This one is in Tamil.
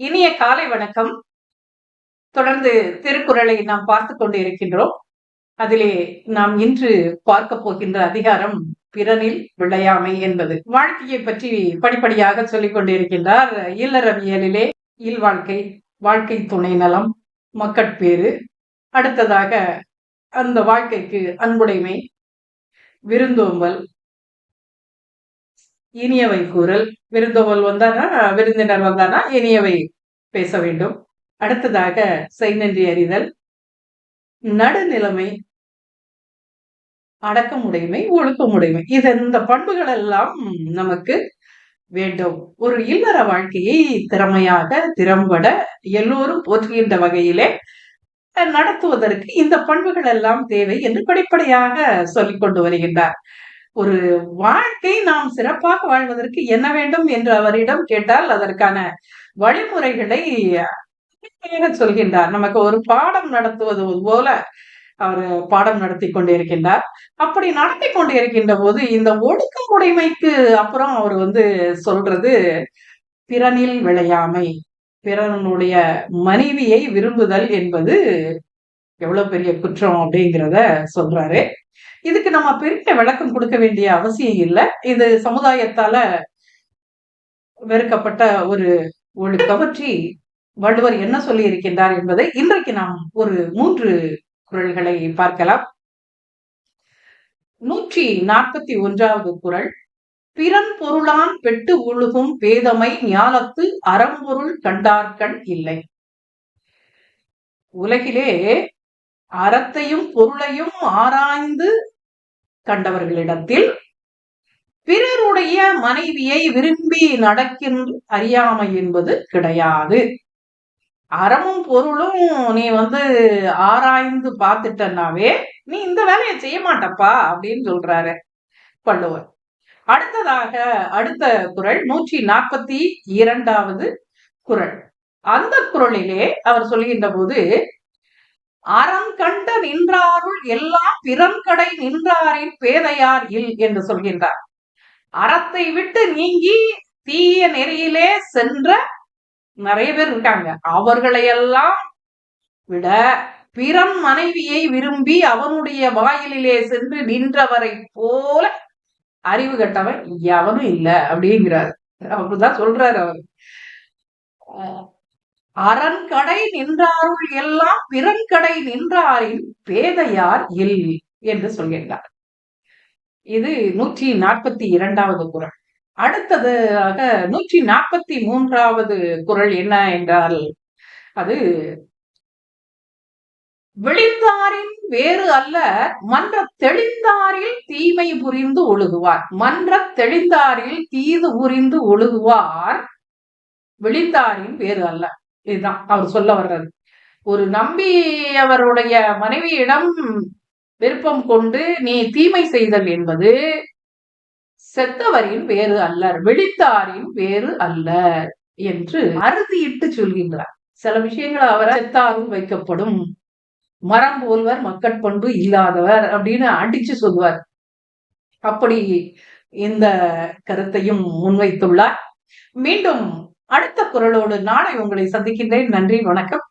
இனிய காலை வணக்கம். தொடர்ந்து திருக்குறளை நாம் பார்த்து கொண்டு இருக்கின்றோம் அதிலே நாம் இன்று பார்க்க போகின்ற அதிகாரம் பிறனில் விளையாமை என்பது. வாழ்க்கையை பற்றி படிப்படியாக சொல்லிக் கொண்டிருக்கின்றார் இல்லறவியலிலே இல்வாழ்க்கை வாழ்க்கை துணை நலம் மக்கட்பேறு அடுத்ததாக அந்த வாழ்க்கைக்கு அன்புடைமை விருந்தோம்பல் இனியவை கூறல். விருந்தோம்பல் வந்தானா? விருந்தினர் வந்தானா? இனியவை பேச வேண்டும். அடுத்ததாக செய்நன்றி அறிதல். நடுநிலைமை அடக்கமுடைமை ஒழுக்கமுடைமை. இது இந்த பண்புகள் எல்லாம் நமக்கு வேண்டும். ஒரு இல்லற வாழ்க்கையை திறமையாக திறம்பட எல்லோரும் போற்றுகின்ற வகையிலே நடத்துவதற்கு இந்த பண்புகள் எல்லாம் தேவை என்று படிப்படியாக சொல்லிக் கொண்டு வருகின்றார். ஒரு வாழ்க்கை நாம் சிறப்பாக வாழ்வதற்கு என்ன வேண்டும் என்று அவரிடம் கேட்டால் அதற்கான வழிமுறைகளை சொல்கின்றார். நமக்கு ஒரு பாடம் நடத்துவது போல அவர் பாடம் நடத்தி கொண்டிருக்கின்றார் அப்படி நடத்தி கொண்டு இருக்கின்ற போது இந்த ஒடுக்கமுடைமைக்கு அப்புறம் அவர் வந்து சொல்றது பிறனில் விளையாமை பிறனுடைய மனைவியை விரும்புதல் என்பது எவ்வளவு பெரிய குற்றம் அப்படிங்கிறத சொல்றாரு. இதுக்கு நம்ம பெரிய விளக்கம் கொடுக்க வேண்டிய அவசியம் இல்லை. இது சமுதாயத்தால வெறுக்கப்பட்ட ஒரு ஒழுக்கம் பற்றி வள்ளுவர் என்ன சொல்லி இருக்கின்றார் என்பதை இன்றைக்கு நாம் ஒரு மூன்று குரல்களை பார்க்கலாம். நூற்றி நாற்பத்தி ஒன்றாவது குரல் பிறன் பொருளான் பெட்டு ஒழுகும் பேதமை ஞானத்து அறம்பொருள் கண்டார்கண் இல்லை. உலகிலே அறத்தையும் பொருளையும் ஆராய்ந்து கண்டவர்களிடத்தில் பிறருடைய மனைவியை விரும்பி நடக்கின்ற அறியாமை என்பது கிடையாது. அறமும் பொருளும் நீ வந்து ஆராய்ந்து பார்த்துட்டனாவே நீ இந்த வேலையை செய்ய மாட்டப்பா அப்படின்னு சொல்றாரு வள்ளுவர். அடுத்ததாக அடுத்த குரல் நூற்றி நாற்பத்தி இரண்டாவது குரல். அந்த குரலிலே அவர் சொல்கின்ற போது அறம் கண்ட நின்றாருள் எல்லாம் பிறன்கடை நின்றாரின் பேதையார் இல் என்று சொல்கின்றார். அறத்தை விட்டு நீங்கி தீய நெறியிலே சென்ற நிறைய பேர் இருக்காங்க. அவர்களையெல்லாம் விட பிறன் மனைவியை விரும்பி அவனுடைய வாயிலே சென்று நின்றவரை போல அறிவு கட்டவன் எவனும் இல்லை அப்படிங்கிறார். அப்படிதான் சொல்றாரு அவர். அரண்கடை நின்றாருள் எல்லாம் பிறன்கடை நின்றாரின் பேதையார் இல் என்று சொல்கின்றார். இது நூற்றி நாற்பத்தி இரண்டாவது குரல். அடுத்ததாக நூற்றி நாற்பத்தி மூன்றாவது குரல் என்ன என்றால் அது விழிந்தாரின் வேறு அல்ல மன்ற தெளிந்தாரில் தீமை புரிந்து ஒழுகுவார். மன்ற தெளிந்தாரில் தீது புரிந்து ஒழுகுவார் விழிந்தாரின் வேறு அல்ல. இதுதான் அவர் சொல்ல வர்றது. ஒரு நம்பி அவருடைய மனைவியிடம் விருப்பம் கொண்டு நீ தீமை செய்தல் என்பது செத்தவரின் வேறு அல்லர் வெடித்தாரின் வேறு அல்ல என்று அறுதியிட்டு சொல்கின்றார். சில விஷயங்கள் அவரை செத்தாரும் வைக்கப்படும். மரம் போல்வர் மக்கட்பண்பு இல்லாதவர் அப்படின்னு அடிச்சு சொல்வார் அப்படி இந்த கருத்தையும் முன்வைத்துள்ளார். மீண்டும் அடுத்த குரலோடு நாளை உங்களை சந்திக்கின்றேன். நன்றி வணக்கம்.